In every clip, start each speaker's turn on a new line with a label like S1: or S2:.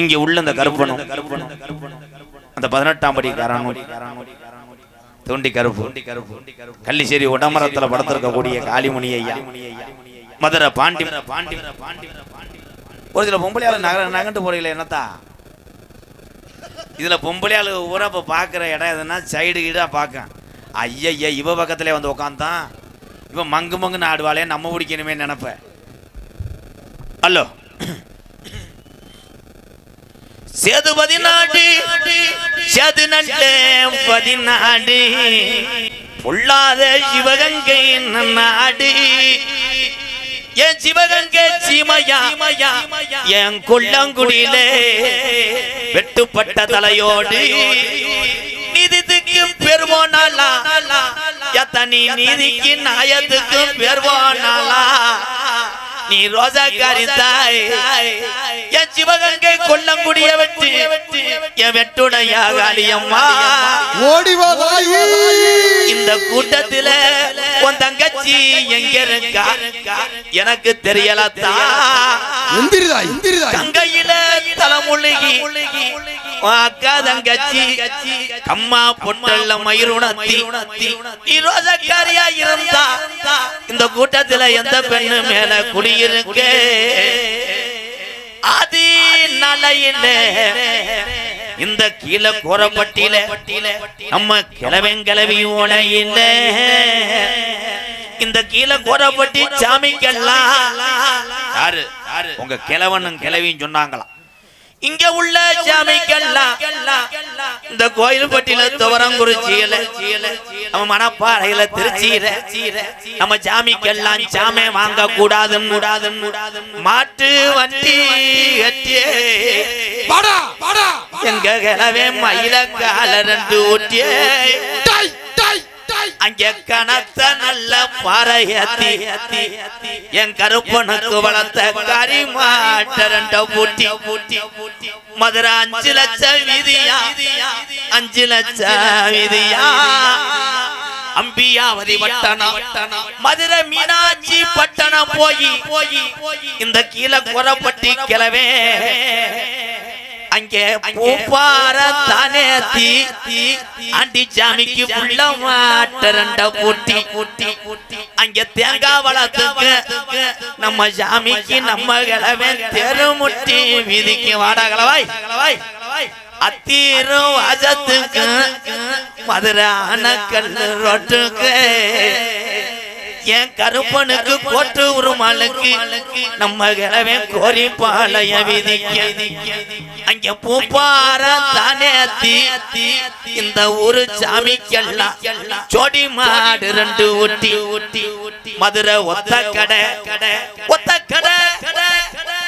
S1: இங்க உள்ள இந்த கருப்பனும் அந்த பதினெட்டாம் படி காரணம். தோண்டி கருப்பு. கள்ளிச்சேரி உடமரத்துல படுத்திருக்கக்கூடிய காளிமுனி ஐயா. மதுரை பாண்டி. பாண்டி ஒரு சில பொம்பளையால நகர நகண்டு போறீங்களே என்னத்தா? இதுல பொம்பளையாளு ஊரா இப்ப பாக்குற இடம் எதுனா சைடு கீடா பார்க்க ஐயா இவ பக்கத்துல வந்து உட்காந்தான் இவன் மங்கு மங்குன்னு ஆடுவாளே நம்ம பிடிக்கணுமே நினைப்ப ஹலோ. சேது பதினாடு சேது நட்ட பதினாடு பொல்லாத சிவகங்கை நாடு. என் சிவகங்கை சீமையா என் கொல்லங்குடியிலே வெட்டுப்பட்ட தலையோடு. நீதிக்கு பெருமானாலா எத்தனி நீதிக்கு நாயத்துக்கு பெருமானாலா நீ ரோசாக்காரி தாய் என் சிவகங்கை கொல்லங்குடிய வெற்றி என் வெட்டுடைய காளியம்மா
S2: ஓடி வா தாயி.
S1: இந்த கூட்டத்துல உன் தங்கச்சி எங்க இருக்கா? எனக்கு தெரியலத்தா.
S2: எந்திரிதா எந்திரிதா
S1: கங்கையில தலைமுழுகி உன் அக்கா தங்கச்சி அம்மா பொட்டல்ல மயிருணத்தி நீ ரோசக்காரியா இருந்தா இந்த கூட்டத்துல எந்த பெண்ணு மேல குடியிருக்க அது நலையிலே. இந்த கீழே கோரப்பட்டியில நம்ம கிளவெங்கிளவியோட இல்ல இந்த கீழே கோரப்பட்டி சாமிக்கெல்லாம் யாரு? உங்க கிழவனும் கிளவியும் சொன்னாங்களாம். இங்க உள்ள சாமிக்கெல்லாம் இந்த கோயில் பட்டியில துவரங்குறிச்சியில நம்ம மணப்பாறையில திருச்சியில நம்ம சாமிக்கெல்லாம் சாமே வாங்க கூடாதுன்னு கூடாதுன்னு மாட்டு வண்டி கட்டியே எங்க கிளவே மயில கால ரெண்டு ஊட்டியே
S2: டாய் டாய் டாய்.
S1: அங்கே கனத்த நல்ல பாறையத்தி. என் கருப்பனுக்கு வளர்த்த கரிமாட்ட ரெண்ட பூட்டி மதுரை அஞ்சு லட்சம் விதியா? அஞ்சு லட்சம் விதியா? அம்பியாவதி பட்டணம் மதுரை மீனாட்சி பட்டணம் போய். இந்த கீழே குறப்பட்டி கிளவே அங்கே பூப்பார தானே தீ. ஆண்டி சாமிக்கு புள்ள மாட்டரண்ட பூட்டி. அங்க தேங்காய் வளத்துக்கு நம்ம சாமிக்கு நம்ம கிழமை தெருமுட்டி வீதிக்கு வாடா கிளவாய் அத்தீரும் வாசத்துக்கு மதுரை அணக்கல்லு ரோட்டுக்கு. என் கருப்பனுக்கு கோட்டு உருமாளுக்கு நம்ம கிழமை கோரி பாளைய விதிக்க. அங்க பூப்பார தானே தீ இந்த ஊரு சாமிக்கெல்லாம் ஜோடி மாடு ரெண்டு ஊட்டி. மதுரை ஒத்த கடை. ஒத்த கடை.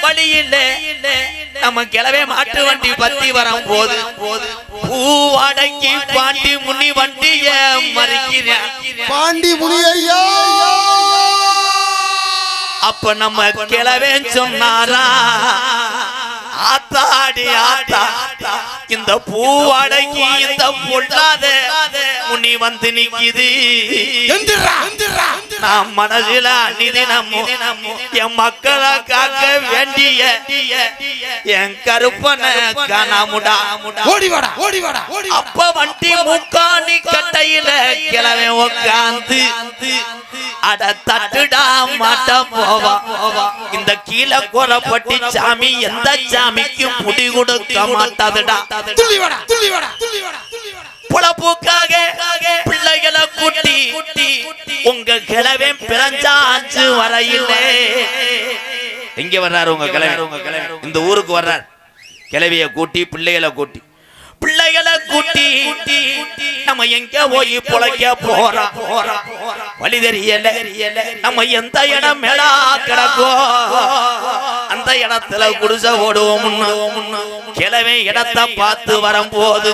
S1: வழியில நம்ம கிளவே மாட்டு வண்டி பத்தி வரும் போது பூவாடைக்கு பாண்டி முனி வண்டிய மறிக்கிறேன்
S2: பாண்டி முனி ஐயா
S1: அப்ப நம்ம கிளவே சொன்னாரா? ஆத்தாடி ஆத்தா. இந்த பூவாடைக்கு இந்த பொல்லாத. முனி வந்து நிக்குது. நான் மனதில அந்நிதினமும் என் மக்களை காக்க வேண்டிய என் கருப்பனை காணாமுடா.
S2: ஓடி வாடா ஓடி வாடா ஓடி வாடா.
S1: அப்ப வண்டி முக்காணி கட்டையில கிளவை உக்காந்து அட தட்டுடா மாட்ட போவா. இந்த கீழே கோரப்பட்டி சாமி எந்த சாமிக்கும் முடி கொடுக்க மாட்டாதுடா. புலப்பூக்காக பிள்ளைகளை கூட்டி உங்க கிழவே பிறஞ்சாச்சு வரையிலே. எங்க வர்றாரு உங்க கிழவி உங்க கிழவி? இந்த ஊருக்கு வர்றார். கிழவிய கூட்டி பிள்ளைகளை கூட்டி. பிள்ளைகளை கூட்டி நம்ம எங்க போய் புழைக்க போறா? வழி தெரியல. நம்ம எந்த இடம் மேலா கிடக்கோ அந்த இடத்துல குடிசை ஓடுவோம் கிழமை இடத்தை பார்த்து வரும்போது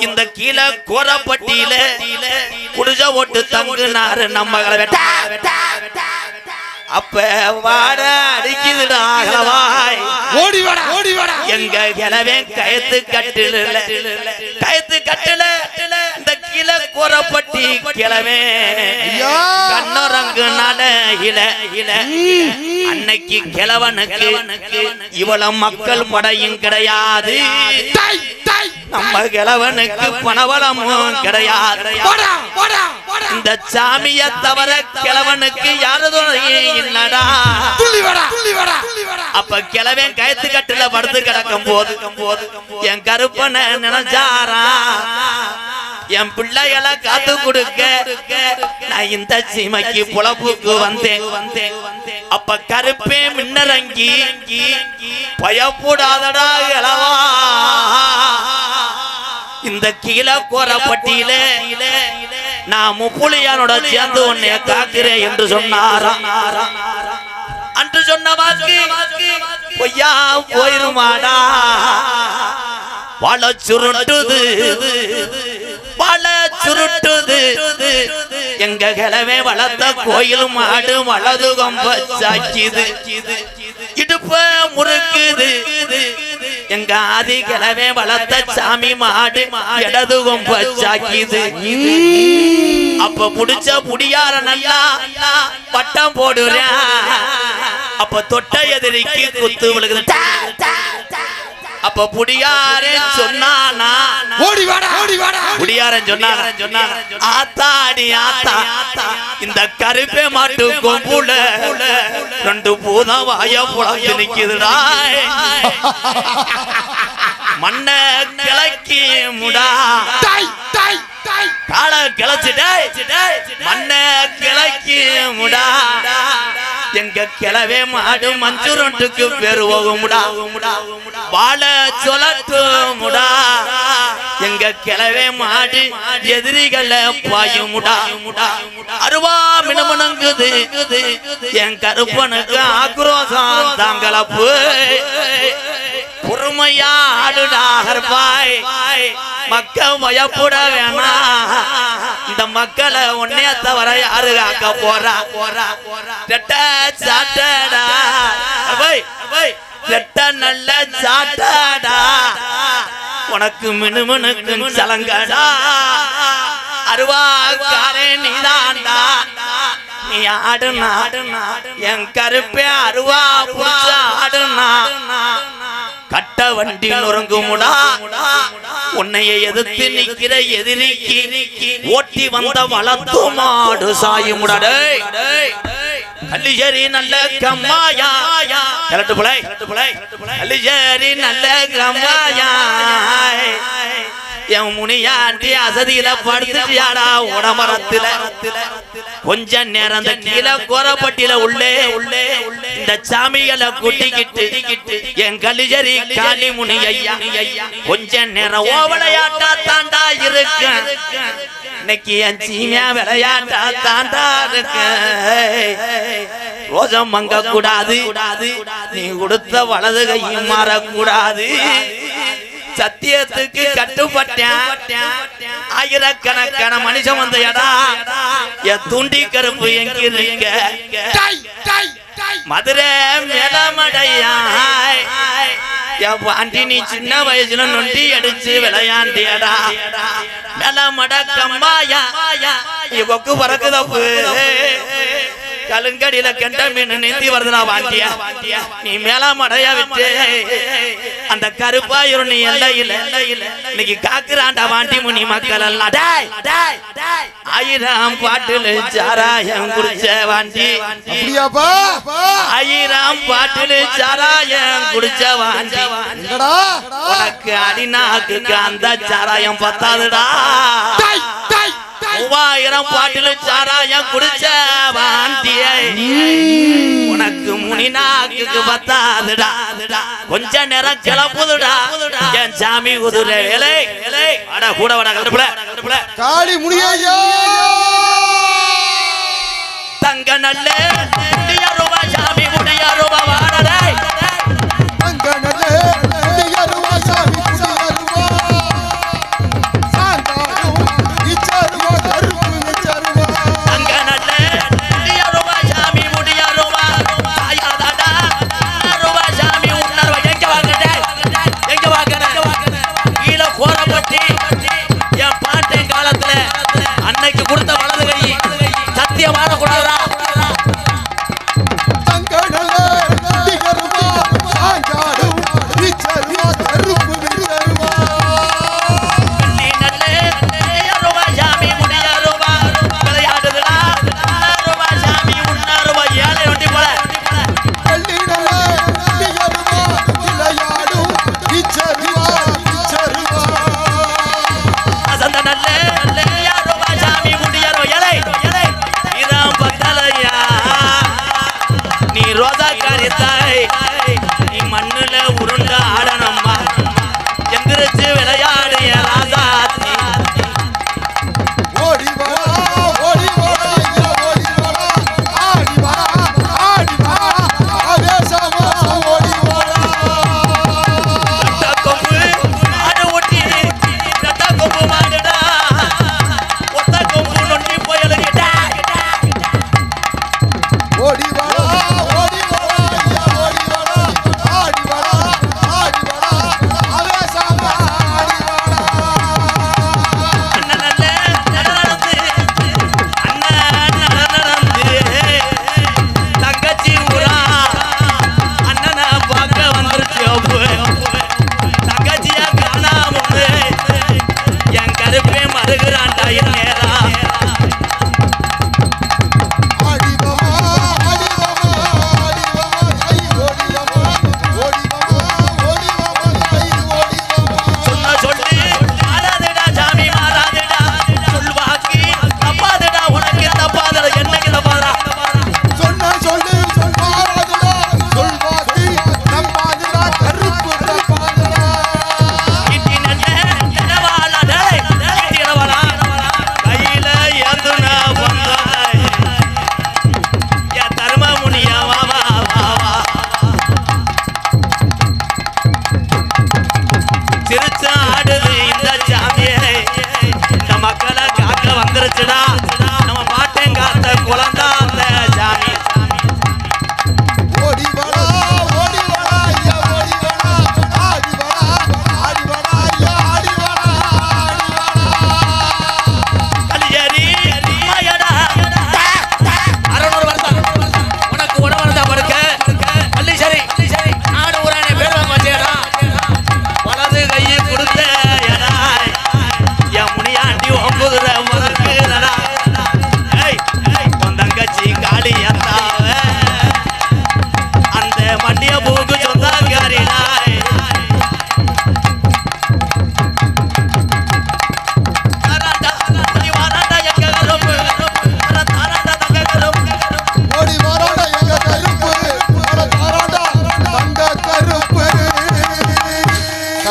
S1: இந்த கீழே கோரப்பட்டியில குடிசை ஓட்டு தங்குனாரு நம்ம கிழமை அப்ப வாட அடிக்குதுடா
S2: ஓடி வாடா ஓடி வாடா.
S1: எங்க கிழவே கயத்து கட்டில கயத்து கட்டில இந்த கீழே கோரப்பட்டி கிழவே. கண்ணரங்கு நடையில இல. அன்னைக்கு கிழவனுக்கு இவ்வளவு மக்கள் படையும் கிடையாது. நம்ம கிழவனுக்கு பணவளமும் கிடையாது. இந்த சாமிய தவிர கிழவனுக்கு யாரதும் இல்லடா அப்ப கிழவன் கயத்து கட்டுல படுத்து கிடக்கும் போது போது என் கருப்பனை நினைச்சாரா என் பிள்ளைகளை காத்து கொடுக்க நான் இந்த சீமைக்கு புலப்புக்கு வந்தேன் வந்தேன். அப்ப கருப்பே மின்னரங்கி பயப்படாதடா இளவா. இந்த கீழே கோரப்பட்டியில நான் முப்புலியானோட சேர்ந்து உன்னை காக்கிறேன் என்று சொன்னாரா? அன்று சொன்ன வாக்கு பொய்யா போயிருமாடா? வாழ சுருட்டுது. பல சுருட்டுது. எங்க கிழமை வளர்த்த கோயில் மாடு வலது கொம்ப சாக்கிது இடுப்ப முறுக்குது. எங்க ஆதி கிழமை வளர்த்த சாமி மாடு இடது கொம்ப சாக்கிது அப்ப முடிச்ச முடியாத நல்லா பட்டம் போடுறேன். அப்ப தொட்ட எதிரிக்கு குத்து விழுகுது. அப்ப புடியாரே சொன்னானா?
S2: ஓடி வாடா. ஓடி வாடா.
S1: புடியாரன் சொன்னாங்க சொன்னாங்க ஆத்தாடி ஆத்தா. இந்த கருப்பே மாட்டு கொம்புல ரெண்டு பூதம் வாய புலந்து நிக்குதுடா. மண்ண கிளக்கி முடா. கால கிளச்சிட்டே மண்ண கிளக்கி முடா. எங்க கிளவே மாடு மஞ்சுரண்டுக்கு பேரு முடா. வாழ சொல்லட்டு முடா. எங்க கிளவே மாடு எதிரிகள பாயும் முடா. அருவா மினமுனங்குது. என் கருப்பனுக்கு ஆக்ரோசம் தாங்களப்பு பொறுமையா ஆடுடா கருப்பாய் மக்க பயப்பட வேணாம் இந்த மக்களை உன்னைய தவிர யாரு காக்க போறா? போறா ரெட்ட சாட்டடா. போய் போய் ரெட்ட நல்ல சாட்டடா. உனக்கு மினுமினுக்கு சலங்கடா. அருவாக்காரே நீதான்டா நீ ஆடுனா என் கருப்பே அருவா புடிச்ச ஆடுனா. கட்ட வண்டி நொறுங்குமுடா. உன்னைய எதிர்த்து நிக்கிற எதிரிக்கு ஓட்டி வந்த வளர்த்து மாடு சாயுமுடா டேய். கல்லிஜரி நல்ல கம்மாயா. கலட்டு புலை கல்லிஜரி நல்ல கம்மாயா. என் முனியாண்டி அசதியில படுத்துட்டியாடா உடமரத்துல. கொஞ்ச நேரம் அந்த கீழே கோரப்பட்டியில உள்ளே உள்ளே இந்த சாமிகளை குட்டிக்கிட்டு என் கலிஜரி காளி முனி ஐயா கொஞ்ச நேரம் ஓ தாண்டா இருக்க இன்னைக்கு என் சீமியா விளையாட்டா தாண்டா இருக்க ரோஜம் மங்க கூடாது நீ கொடுத்த வலது கையும் மாறக்கூடாது. சத்தியத்துக்கு கட்டுப்பட்டேன். ஆயிரக்கணக்கான மனுஷன் வந்த இடா என் துண்டி கருப்பு எங்க மதுரை மேலமடையாய். பாண்டி நீ சின்ன வயசுல நொண்டி அடிச்சு விளையாண்டியடா. மேலமட கம்மாயா நீ கொக்கு பறக்குதப்பு. கலுங்கடியில கெண்ட மீன் நீந்தி வருதுடா வாண்டியா நீ மேல மடையா விட்டு. அந்த கருப்பாயிரும் நீ எல்லையில இன்னைக்கு காக்குறாண்டா வாண்டி முனி மக்கள் எல்லாம் டேய், டேய், டேய். ஆயிரம் பாட்டுல சாராயம் குடிச்ச வாண்டி ஆயிரம் பாட்டுல சாராயம் குடிச்ச வாண்டி உனக்கு அடிநாக்குக்கு அந்த சாராயம் பத்தாதுடா. மூவாயிரம் பாட்டில சாராயம் குடிச்ச உனக்கு முனிநாக்குக்கு பத்தாதுடா. கொஞ்ச நேரம் கிளப்புதுடா என் சாமி குதிரை. இலை அட கூட வட
S2: காளி முனியா
S1: தங்க நல்ல சாமி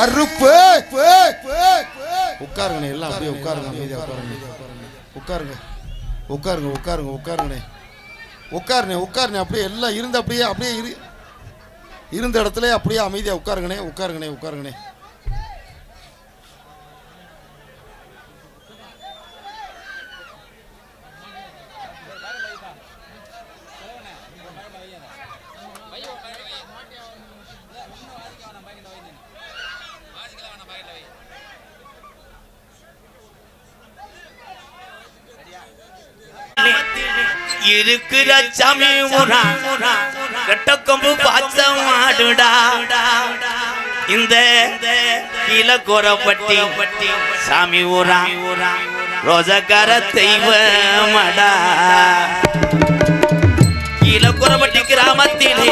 S2: கருப்பு. உட்காருங்கண்ணே எல்லாம் அப்படியே உட்காருங்க அமைதியாக உட்காருங்க. உட்காருங்க. உட்காருங்க உட்காருங்க உட்காருங்கண்ணே. உட்காருண்ணே உட்காருண்ணே அப்படியே எல்லாம் இருந்து அப்படியே அப்படியே இரு. இருந்த இடத்துல அப்படியே அமைதியாக உட்காருங்கண்ணே உட்காருங்கண்ணே உட்காருங்கண்ணே.
S1: இருக்கிற சாமி உரா கட்ட கொம்பு பாச்ச மாடுடா இந்த இலக்குறப்பட்டி சாமி ஊரா. ரோஜக்கார தெய்வ மடா இலக்குறப்பட்டி கிராமத்தில்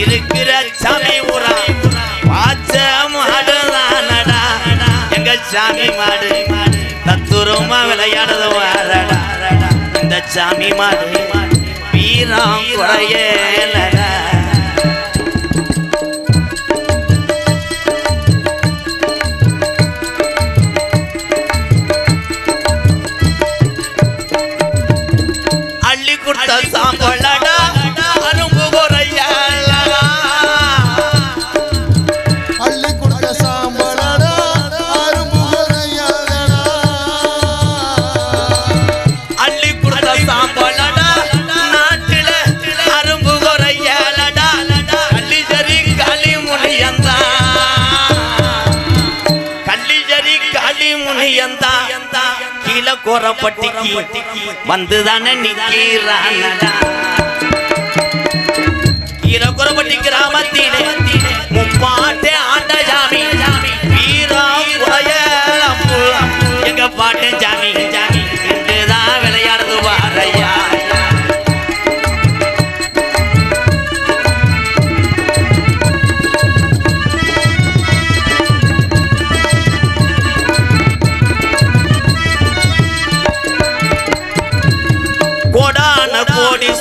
S1: இருக்கிற சாமி ஊரா. பாச்ச மாடுதானடா எங்க சாமி மாடு. தத்துரமா விளையாடுது வாரடா. சாமி மாதிரி வீரம் குறையல கோரப்பட்டிக்கு வந்துதானே நிக்கிறானடா. ஈர கோரப்பட்டி கிராமத்திலே Tony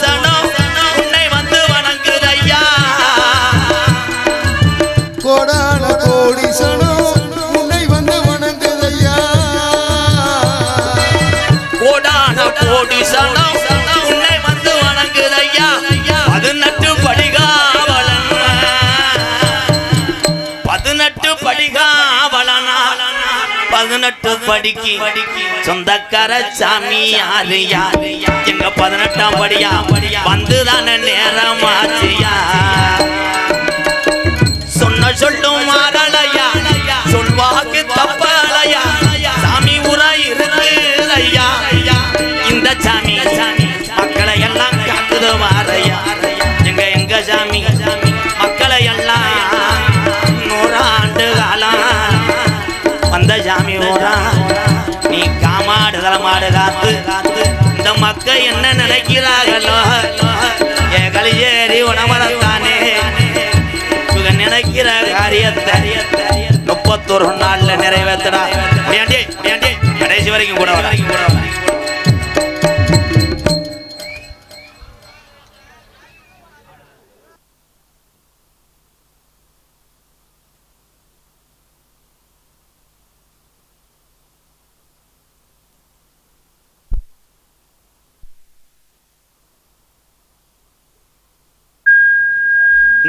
S1: பதினெட்டு படிக்கு. சொந்தக்கார சாமி யாரு யாரு? எங்க பதினெட்டாம் படியா? படியா வந்துதான நேரம் ஆச்சியா சொன்ன சொல்லும் மாறலையா? சொல்வாக்கு தப்பலையா? சாமி உரா இருக்குதையா? இந்த சாமி சாமி மக்களை எல்லாம் காக்குது வாரையா எங்க எங்க சாமி சாமி? பார்க்கல மாடு காத்து இந்த மக்கள் என்ன நினைக்கிறார்களோ எங்களை ஏறி உணவளத்தானே இவங்க நினைக்கிற காரியத்தை முப்பத்தொரு நாள்ல நிறைவேற்றடா கடைசி வரைக்கும் கூட வரைக்கும் கூட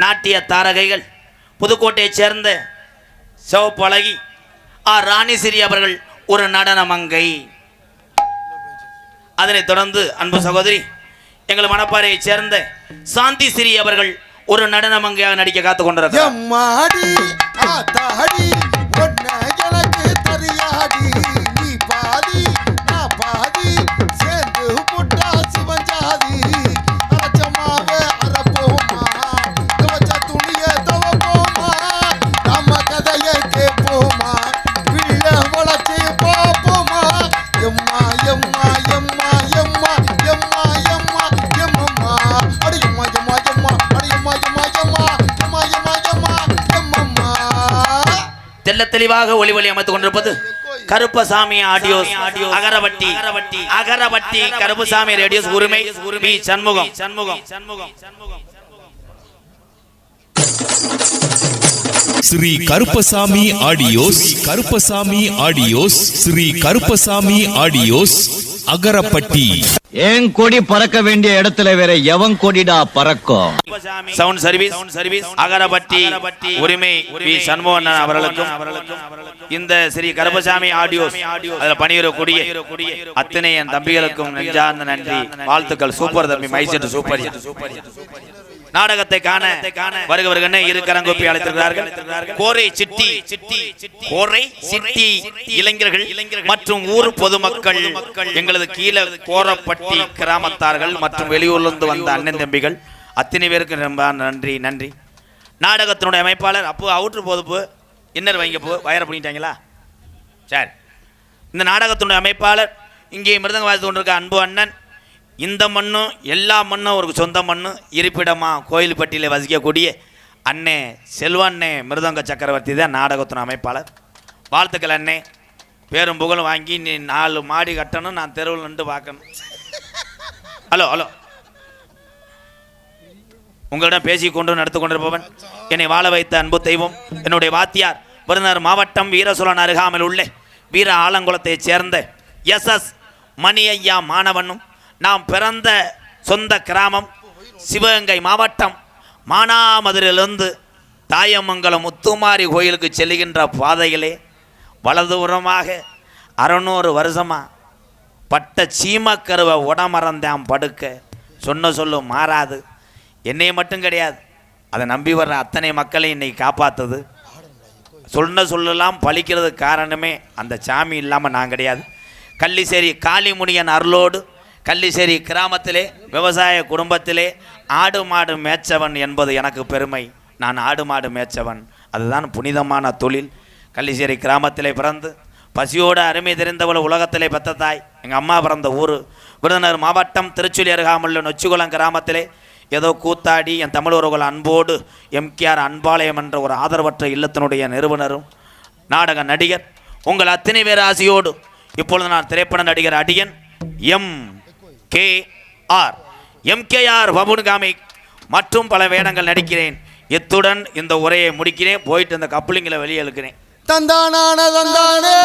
S1: நாட்டிய தாரகைகள் புதுக்கோட்டையைச் சேர்ந்த சிவப்பழகி ஆர் ராணிசிறி அவர்கள் ஒரு நடன மங்கை. அதனைத் தொடர்ந்து அன்பு சகோதரி எங்கள் மணப்பாறையைச் சேர்ந்த சாந்தி சிறி அவர்கள் ஒரு நடன மங்கையாக நடிக்க காத்து கொண்டிருக்கிறார். தெல்ல தெளிவாக ஒளி ஒளி அமைத்துக் கொண்டிருப்பது Karuppasamy audio audio Agaravatti Agaravatti Agaravatti Karuppasamy radios உரிமை உரிமை Shanmugam. Shanmugam Shanmugam Shanmugam
S3: Sri Karuppasamy audios Karuppasamy audios Sri Karuppasamy audios Agarapatti.
S4: ஏன் கொடி பறக்க வேண்டிய இடத்துல வேற எவன் கொடிடா பறக்கும்?
S1: சவுண்ட் சர்வீஸ் சர்வீஸ் அகரப்பட்டி உரிமை வி சண்முகன் அவர்களுக்கும் இந்த ஸ்ரீ கருபசாமி ஆடியோ அதுல பணியிடக்கூடிய அத்தனை என் தம்பிகளுக்கும் நெஞ்சார்ந்த நன்றி. வாழ்த்துக்கள். சூப்பர் தம்பி மைசெட் சூப்பர் சூப்பர். நாடகத்தை காண வருகிறவர்களே இரு கரங்கோப்பி அழைத்திருக்கிறார்கள். கோரை சிட்டி சிட்டி கோரை சிட்டி இளைஞர்கள் மற்றும் ஊர் பொதுமக்கள் எங்களது கீழே கோரப்பட்டி கிராமத்தார்கள் மற்றும் வெளியூர்லிருந்து வந்த அண்ணன் தம்பிகள். அத்தனை பேருக்கு ரொம்ப நன்றி நன்றி. நாடகத்தினுடைய அமைப்பாளர் அப்போ அவுட்ரு போதுப்பு இன்னர் வைங்க போ வயர பண்ணிட்டாங்களா சரி. இந்த நாடகத்தினுடைய அமைப்பாளர் இங்கே மிருதங்க வாசித்து கொண்டிருக்க அன்பு அண்ணன் இந்த மண்ணும் எல்லா மண்ணும் அவருக்கு சொந்த மண்ணும் இருப்பிடமாக கோயில்பட்டியில் வசிக்கக்கூடிய அண்ணே செல்வண்ணே மிருதங்க சக்கரவர்த்தி தான் நாடகத்தின் அமைப்பாளர். வாழ்த்துக்கள் அண்ணே. பேரும் புகழும் வாங்கி நீ நாலு மாடி கட்டணும் நான் தெருவில் நின்று பார்க்கணும். Hello hello. உங்களிடம் பேசிக்கொண்டு நடத்து கொண்டிருப்பவன் என்னை வாழ வைத்த அன்பு தெய்வம் என்னுடைய வாத்தியார் விருந்தர் மாவட்டம் வீரசோழன் அருகாமல் உள்ள வீர ஆலங்குளத்தைச் சேர்ந்த எஸ் எஸ் மணி மாணவனும் நாம் பிறந்த சொந்த கிராமம் சிவகங்கை மாவட்டம் மானாமதுரிலிருந்து தாயமங்கலம் முத்துமாரி கோயிலுக்கு செல்கின்ற பாதையிலே வலதுபுறமாக அறநூறு வருஷமாக பட்ட சீமக்கருவை உடமறந்தேன் படுக்க. சொன்ன சொல்லும் மாறாது. என்னை மட்டும் கிடையாது. அதை நம்பி வர்ற அத்தனை மக்களையும் இன்னைக்கு காப்பாற்றுது சொன்ன சொல்லலாம் பழிக்கிறது காரணமே அந்த சாமி இல்லாமல் நான் கிடையாது. கள்ளிசேரி காளிமுனியன் அருளோடு கள்ளிசேரி கிராமத்திலே விவசாய குடும்பத்திலே ஆடு மாடு மேய்ச்சவன் என்பது எனக்கு பெருமை. நான் ஆடு மாடு மேய்ச்சவன். அதுதான் புனிதமான தொழில். கள்ளிசேரி கிராமத்திலே பிறந்து பசியோடு அருமை தெரிந்தவள் உலகத்திலே பெத்த எங்கள் அம்மா பிறந்த ஊர். விருதுநகர் மாவட்டம் திருச்சுழி அருகாமல் நொச்சிகுளம் கிராமத்திலே ஏதோ கூத்தாடி என் தமிழ் உறவுகள் அன்போடு எம்கேஆர் அன்பாளையம் என்ற ஒரு ஆதரவற்ற இல்லத்தினுடைய நிறுவனரும் நாடக நடிகர் உங்கள் அத்தனை பேர் ஆசையோடு இப்பொழுது நான் திரைப்பட நடிகர் அடியன் எம். K R. எம்கேஆர் வபுன் காமிக் மற்றும் பல வேடங்கள் நடிக்கிறேன். இத்துடன் இந்த உரையை முடிக்கிறேன். போயிட்டு இந்த கப்ளிங்கில் வெளியே எழுக்கிறேன்
S2: தந்தானான தந்தானே.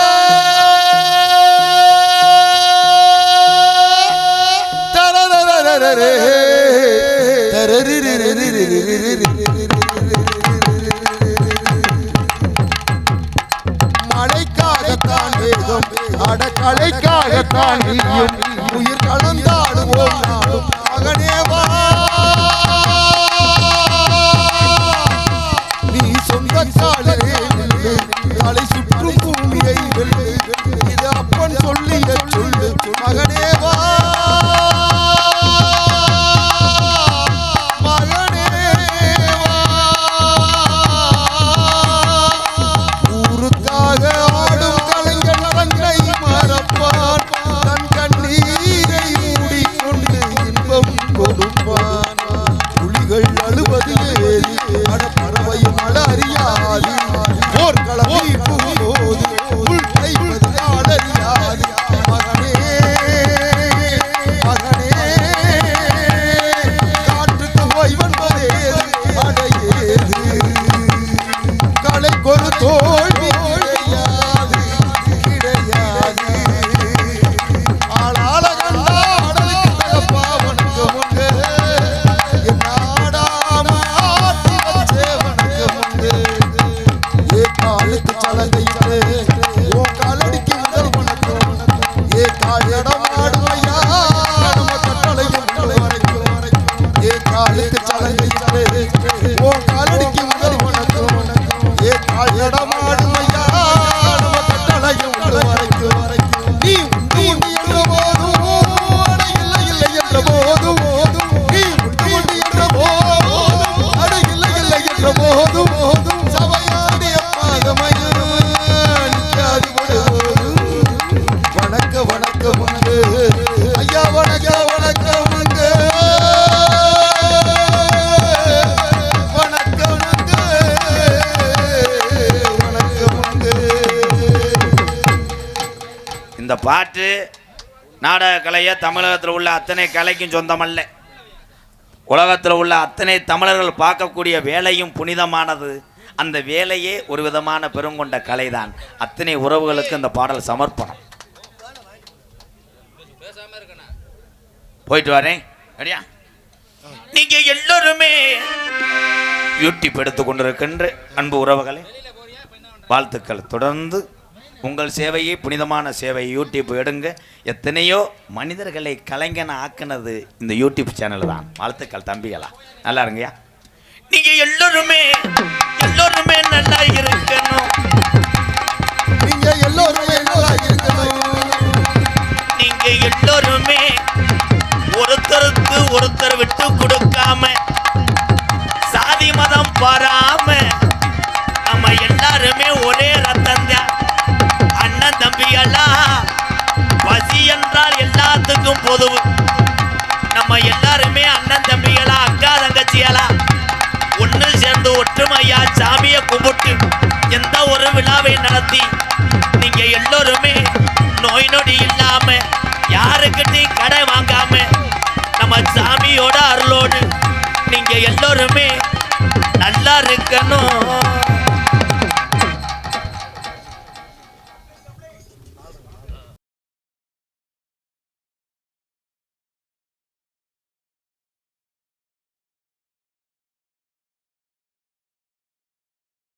S2: மழைக்காகத்தான் வேதம் அடக்கலைக்காகத்தான் நீயும்
S1: நாடக கலையை தமிழகத்தில் உள்ள அத்தனை கலைக்கும் சொந்தமல்ல. உலகத்தில் உள்ள அத்தனை தமிழர்கள் பார்க்கக்கூடிய வேலையும் புனிதமானது. அந்த வேலையே ஒரு விதமான பெருங்கொண்ட கலைதான். அத்தனை உறவுகளுக்கு இந்த பாடல் சமர்ப்பணம். போயிட்டு வரேன். சரியா நீங்க எல்லோருமே யூடியூப் எடுத்துக்கொண்டிருக்கின்ற அன்பு உறவுகளை வாழ்த்துக்கள். தொடர்ந்து உங்கள் சேவையை புனிதமான சேவை யூடியூப் எடுங்க. எத்தனையோ மனிதர்களை கலைஞன ஆக்குனது இந்த யூடியூப் சேனல் தான். வாழ்த்துக்கள் தம்பிகளா நல்லா இருங்கய்யா. நீங்க எல்லோருமே எல்லோருமே நல்லா இருக்கணும்.
S2: நீங்க எல்லோருமே நல்லா இருக்கணும்.
S1: நீங்க எல்லோருமே ஒருத்தருக்கு ஒருத்தர் விட்டு கொடுக்காம சாதி மதம் பாராம ஒற்றுமையா சாமியை கும்பிட்டு எந்த ஒரு விழாவை நடத்தி நீங்க எல்லோருமே நோய் நொடி இல்லாம யாருக்கிட்டையும் கடை வாங்காம நம்ம சாமியோட அருளோடு நீங்க எல்லோருமே நல்லா இருக்கணும்.